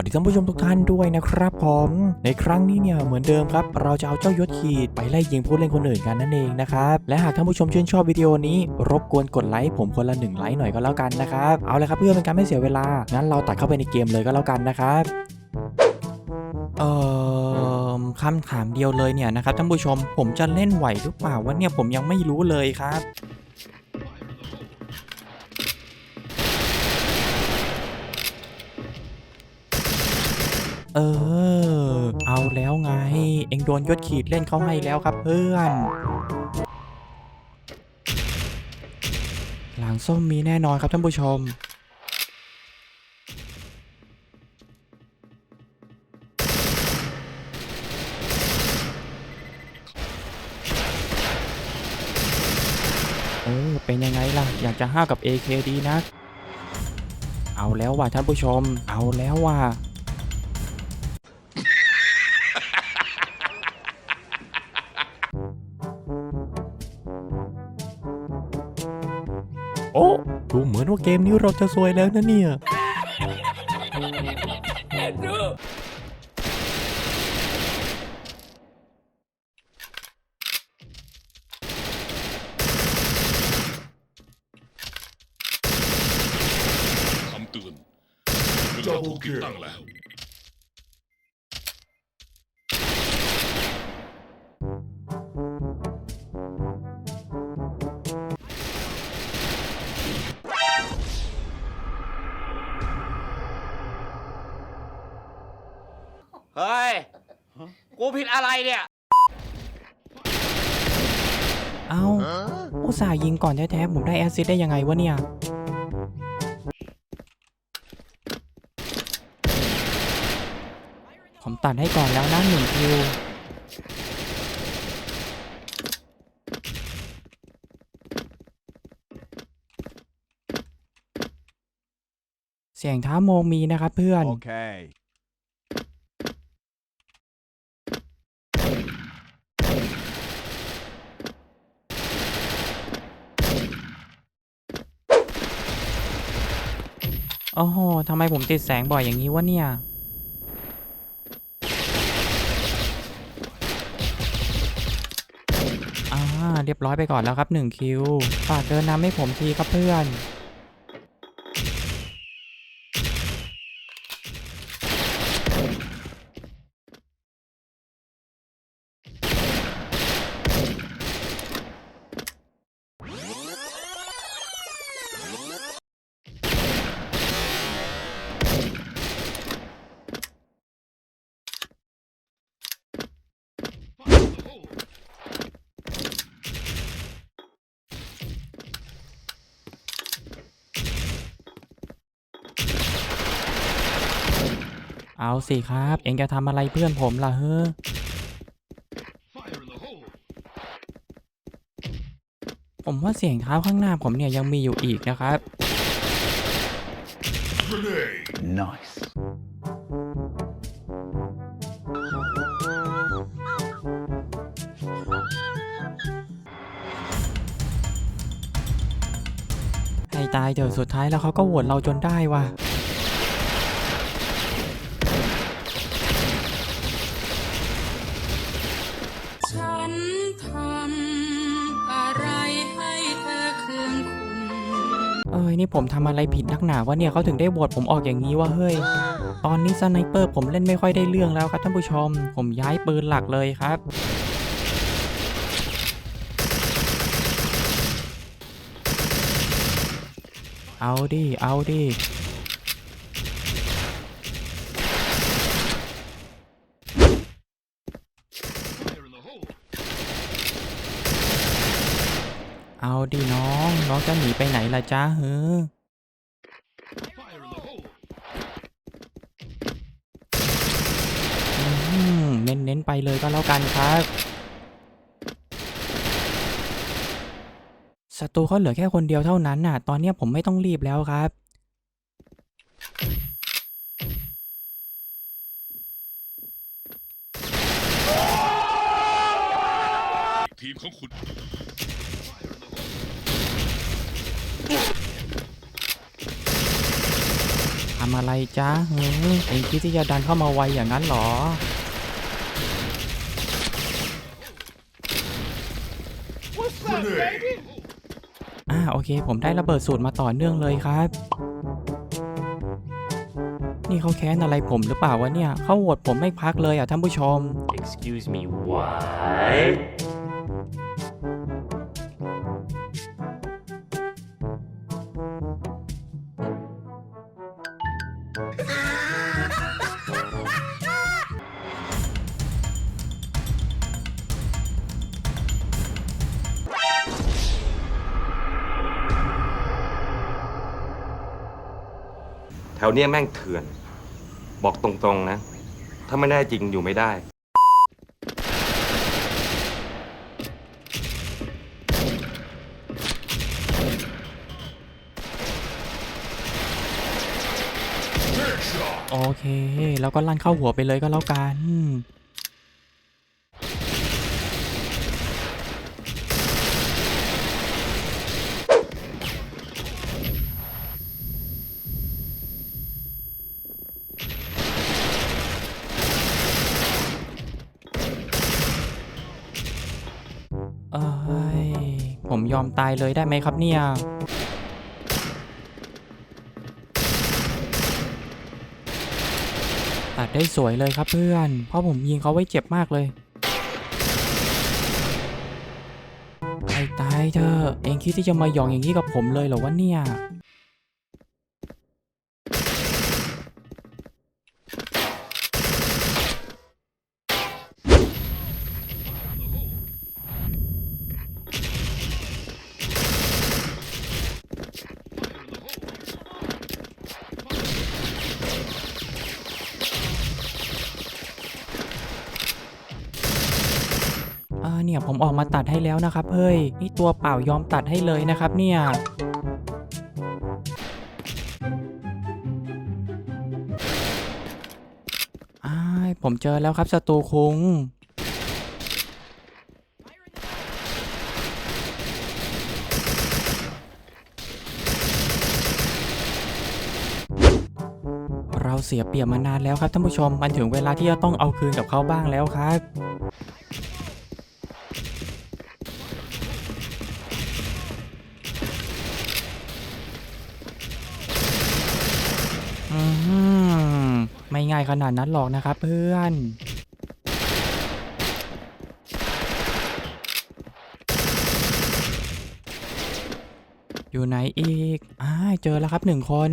วัสดีท่านผู้ชมทุกท่านด้วยนะครับผมในครั้งนี้เนี่ยเหมือนเดิมครับ เราจะเอาเจ้ายศขีดไปไล่ยิงผู้เล่นคนอื่นกันนั่นเองนะครับและหากท่านผู้ชมชื่นชอบวิดีโอนี้ รบกวนกดไลค์ผมคนละหนึ่งไลค์หน่อยก็แล้วกันนะครับเอาเลยครับเพื่อเป็นการไม่เสียเวลางั้นเราตัดเข้าไปในเกมเลยก็แล้วกันนะครับเอ่อคำถามเดียวเลยเนี่ยนะครับท่านผู้ชมผมจะเล่นไหวหรือเปล่าวะเนี่ยผมยังไม่รู้เลยครับ เออ เอาแล้วไง เอ็งโดนยศขีดเล่นเขาให้แล้วครับเพื่อน หลังส้มมีแน่นอนครับท่านผู้ชม เออ เป็นยังไงล่ะ อยากจะห้าวกับ AK ดีนะ เอาแล้วว่ะท่านผู้ชม เอาแล้วว่ะ ว่าเกมนี้เราจะซวยแล้วนะเนี่ย คำเตือนเรื่องราวถูกติดตั้งแล้ว อะไรเนี่ย เอาอุตส่าห์ยิงก่อนแท้ๆผมได้แอสซิดได้ยังไงวะเนี่ย ผมตัดให้ก่อนแล้วนะหนึ่งคิว เสียงเท้าโมงมีนะครับเพื่อน Okay. โอ้โหทำไมผมติดแสงบ่อยอย่างนี้วะเนี่ย อ่า เรียบร้อยไปก่อนแล้วครับหนึ่งคิว ฝากเดินนำให้ผมทีครับเพื่อน เอาสิครับ เองจะทำอะไรเพื่อนผมล่ะเฮ้อ Fire in the hole ผมว่าเสียงเท้าข้างหน้าผมเนี่ยยังมีอยู่อีกนะครับ Grenade Nice. ให้ตายเถอะสุดท้ายแล้วเขาก็โหวตเราจนได้ว่ะ นี่ผมทำอะไรผิดนักหนาวะเนี่ยเขาถึงได้โหวตผมออกอย่างนี้วะเฮ้ย ตอนนี้สไนเปอร์ผมเล่นไม่ค่อยได้เรื่องแล้วครับท่านผู้ชม ผมย้ายปืนหลักเลยครับเอาดิ เอาดิ เอาดิน้อง น้องจะหนีไปไหนล่ะจ้าเฮ้อเน้นๆไปเลยก็แล้วกันครับศัตรูเขาเหลือแค่คนเดียวเท่านั้นน่ะ ตอนนี้ผมไม่ต้องรีบแล้วครับ ทีมของคุณ ทำอะไรจ๊ะหืมเองคิดที่จะดันเข้ามาไวอย่างนั้นหรอ อ่าโอเค ผมได้ระเบิดสูตรมาต่อเนื่องเลยครับ นี่เขาแค้นอะไรผมหรือเปล่าวะเนี่ย เขาโหวตผมไม่พักเลยอะท่านผู้ชม Excuse me, what? วเนี้ยแม่งเถื่อน บอกตรงๆนะ ถ้าไม่แน่จริงอยู่ไม่ได้ โอเค แล้วก็ลั่นเข้าหัวไปเลยก็แล้วกัน ผมยอมตายเลยได้ไหมครับเนี่ยตัดได้สวยเลยครับเพื่อน เพราะผมยิงเขาไว้เจ็บมากเลยไอ้ตายเธอเองคิดที่จะมาหยองอย่างนี้กับผมเลยเหรอวะเนี่ย เนี่ยผมออกมาตัดให้แล้วนะครับเฮ้ยนี่ตัวเปล่ายอมตัดให้เลยนะครับเนี่ยอ้ผมเจอแล้วครับศัตรูคุงเราเสียเปรียบมานานแล้วครับท่านผู้ชม มันถึงเวลาที่จะต้องเอาคืนกับเขาบ้างแล้วครับ ง่ายขนาดนั้นหรอกนะครับเพื่อนอยู่ไหนอีกอ้าเจอแล้วครับหนึ่งคน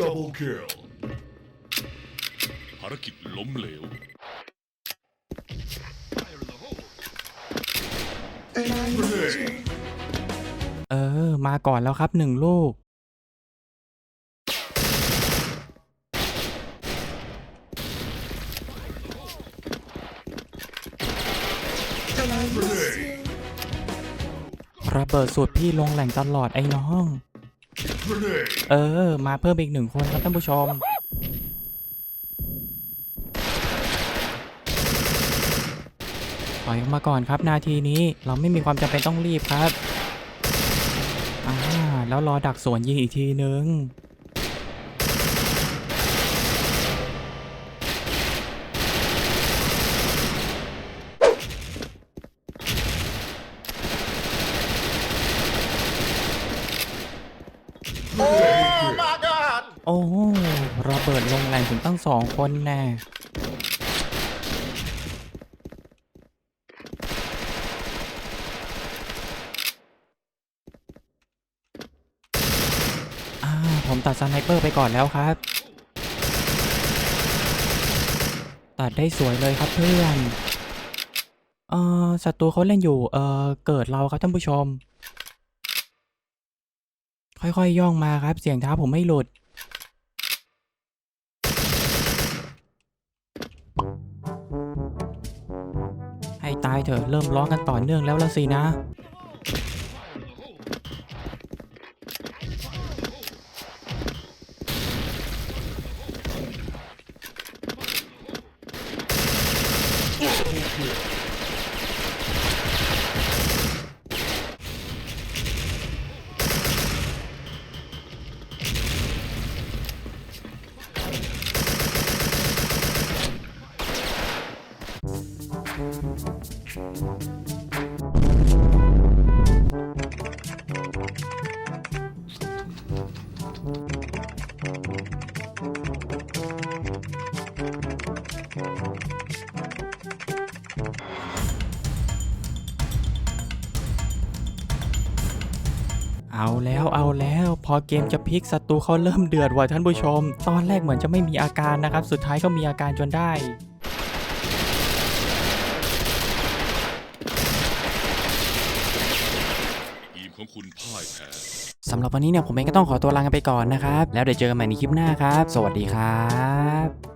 Double kill ภารกิจล้มเหลว Grenade เออ มาก่อนแล้วครับหนึ่งลูก Grenade ระเบิดสูตรพี่ลงแหล่งตลอดไอ้น้อง เออ มาเพิ่มอีกหนึ่งคนครับท่านผู้ชม ปล่อยออกมาก่อนครับนาทีนี้เราไม่มีความจำเป็นต้องรีบครับ อ่า แล้วรอดักสวนยิงอีกทีนึง โอ้ระเบิดลงแรง ถึงตั้งสองคนแน่อ่าผมตัดสไนเปอร์ไปก่อนแล้วครับ ตัดได้สวยเลยครับเพื่อน เออศัตรูเขาเล่นอยู่ เอ่อ เกิดเราครับท่านผู้ชม ค่อยๆย่องมาครับ เสียงเท้าผมไม่หลุดายเถอะเริ่มร้องกันต่อเนื่องแล้วละสินะ เอาแล้วเอาแล้วพอเกมจะพลิกศัตรูเขาเริ่มเดือดว่ะท่านผู้ชม ตอนแรกเหมือนจะไม่มีอาการนะครับ สุดท้ายก็มีอาการจนได้ ทีมของคุณพ่ายแพ้ สำหรับวันนี้เนี่ยผมเองก็ต้องขอตัวลากันไปก่อนนะครับ แล้วเดี๋ยวเจอกันใหม่ในคลิปหน้าครับ สวัสดีครับ